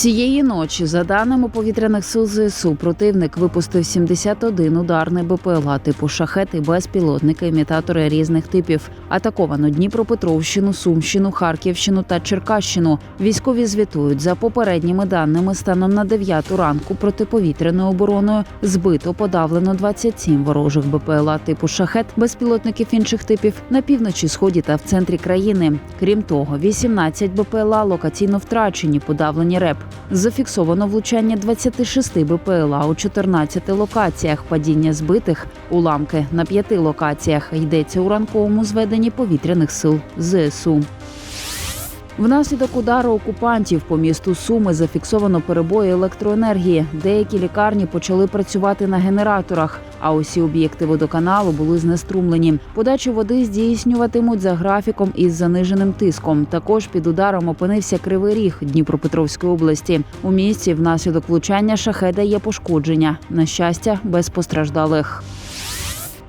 Цієї ночі, за даними повітряних сил ЗСУ, противник випустив 71 ударний БПЛА типу шахети, безпілотники, імітатори різних типів. Атаковано Дніпропетровщину, Сумщину, Харківщину та Черкащину. Військові звітують за попередніми даними станом на 9 ранку протиповітряною обороною збито подавлено 27 ворожих БПЛА типу шахет, безпілотників інших типів на півночі, сході та в центрі країни. Крім того, 18 БПЛА локаційно втрачені, подавлені РЕП. Зафіксовано влучання 26 БПЛА у 14 локаціях, падіння збитих, уламки на п'яти локаціях. Йдеться у ранковому зведенні повітряних сил ЗСУ. Внаслідок удару окупантів по місту Суми зафіксовано перебої електроенергії. Деякі лікарні почали працювати на генераторах, а усі об'єкти водоканалу були знеструмлені. Подачу води здійснюватимуть за графіком із заниженим тиском. Також під ударом опинився Кривий Ріг Дніпропетровської області. У місті внаслідок влучання шахеда є пошкодження. На щастя, без постраждалих.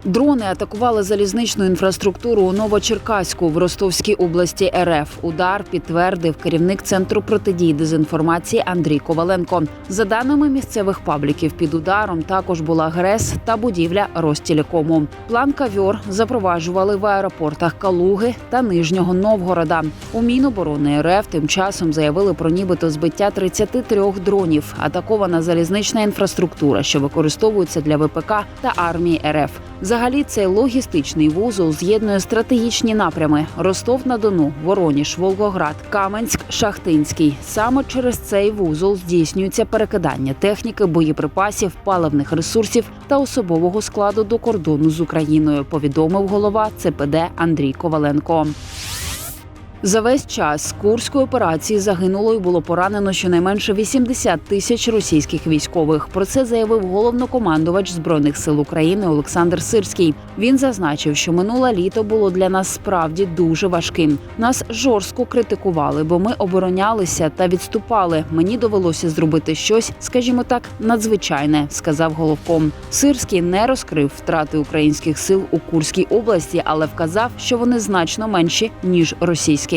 Дрони атакували залізничну інфраструктуру у Новочеркаську в Ростовській області РФ. Удар підтвердив керівник центру протидії дезінформації Андрій Коваленко. За даними місцевих пабліків, під ударом також була ГРЕС та будівля Ростелекому. План кавьор запроваджували в аеропортах Калуги та Нижнього Новгорода. У Міноборони РФ тим часом заявили про нібито збиття 33 дронів. Атакована залізнична інфраструктура, що використовується для ВПК та армії РФ. Взагалі, цей логістичний вузол з'єднує стратегічні напрями: Ростов на Дону, Вороніж, Волгоград, Каменськ, Шахтинський. Саме через цей вузол здійснюється перекидання техніки, боєприпасів, паливних ресурсів та особового складу до кордону з Україною. Повідомив голова ЦПД Андрій Коваленко. За весь час курської операції загинуло і було поранено щонайменше 80 тисяч російських військових. Про це заявив головнокомандувач збройних сил України Олександр Сирський. Він зазначив, що минуле літо було для нас справді дуже важким. Нас жорстко критикували, бо ми оборонялися та відступали. Мені довелося зробити щось, скажімо так, надзвичайне, сказав головком. Сирський не розкрив втрати українських сил у Курській області, але вказав, що вони значно менші ніж російські.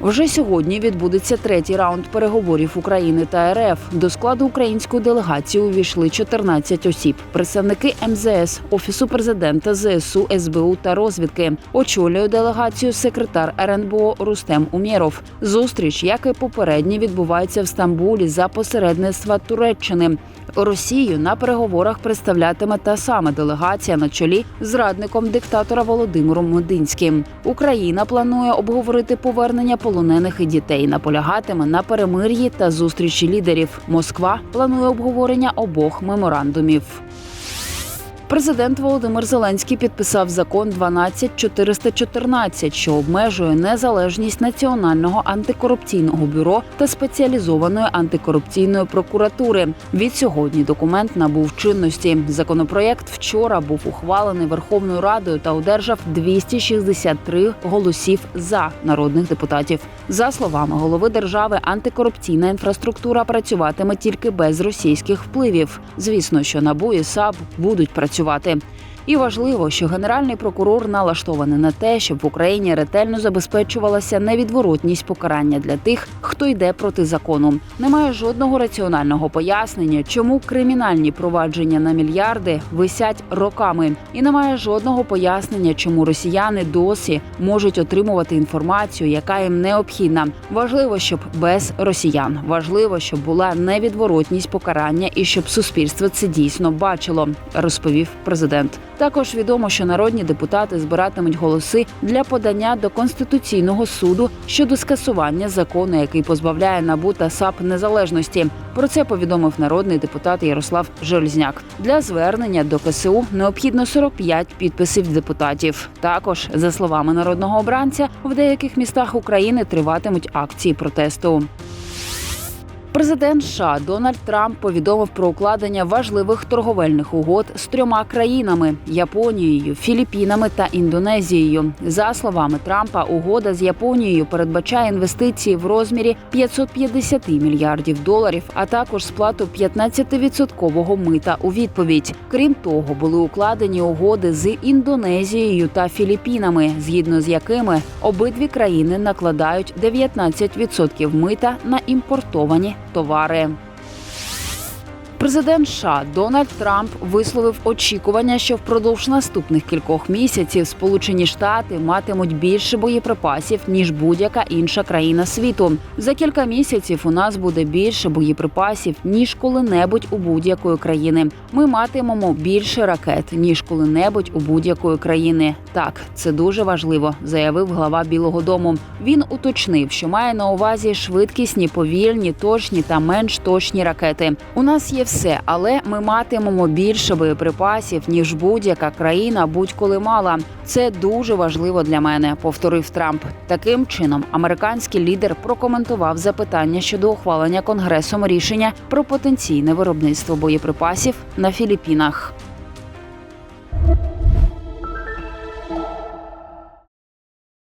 Вже сьогодні відбудеться третій раунд переговорів України та РФ. До складу української делегації увійшли 14 осіб. Представники МЗС, офісу президента, ЗСУ, СБУ та розвідки. Очолює делегацію секретар РНБО Рустем Умєров. Зустріч, як і попередні, відбувається в Стамбулі за посередництва Туреччини. Росію на переговорах представлятиме та саме делегація на чолі з радником диктатора Володимиром Мединським. Україна планує обговорити повернення полонених і дітей. Наполягатиме на перемир'ї та зустрічі лідерів. Москва планує обговорення обох меморандумів. Президент Володимир Зеленський підписав закон 12414, що обмежує незалежність національного антикорупційного бюро та спеціалізованої антикорупційної прокуратури. Від сьогодні документ набув чинності. Законопроєкт вчора був ухвалений Верховною Радою та одержав 263 голосів за народних депутатів. За словами голови держави, антикорупційна інфраструктура працюватиме тільки без російських впливів. Звісно, що НАБУ і САП будуть працювати. І важливо, що генеральний прокурор налаштований на те, щоб в Україні ретельно забезпечувалася невідворотність покарання для тих, хто йде проти закону. Немає жодного раціонального пояснення, чому кримінальні провадження на мільярди висять роками, і немає жодного пояснення, чому росіяни досі можуть отримувати інформацію, яка їм необхідна. Важливо, щоб без росіян важливо, щоб була невідворотність покарання і щоб суспільство це дійсно бачило, розповів президент. Також відомо, що народні депутати збиратимуть голоси для подання до конституційного суду щодо скасування закону, який позбавляє НАБУ та САП незалежності. Про це повідомив народний депутат Ярослав Железняк. Для звернення до КСУ необхідно 45 підписів депутатів. Також, за словами народного обранця, в деяких містах України триватимуть акції протесту. Президент США Дональд Трамп повідомив про укладення важливих торговельних угод з трьома країнами Японією, Філіппінами та Індонезією. За словами Трампа, угода з Японією передбачає інвестиції в розмірі 550 мільярдів доларів, а також сплату 15-відсоткового мита у відповідь. Крім того, були укладені угоди з Індонезією та Філіппінами, згідно з якими обидві країни накладають 19% мита на імпортовані товари. Президент США Дональд Трамп висловив очікування, що впродовж наступних кількох місяців Сполучені Штати матимуть більше боєприпасів ніж будь-яка інша країна світу. За кілька місяців у нас буде більше боєприпасів ніж коли-небудь у будь-якої країни. Ми матимемо більше ракет ніж коли-небудь у будь-якої країни. Так, це дуже важливо, заявив глава Білого Дому. Він уточнив, що має на увазі швидкісні, повільні, точні та менш точні ракети. У нас є все, але ми матимемо більше боєприпасів ніж будь-яка країна будь-коли мала. Це дуже важливо для мене, повторив Трамп. Таким чином, американський лідер прокоментував запитання щодо ухвалення конгресом рішення про потенційне виробництво боєприпасів на Філіппінах.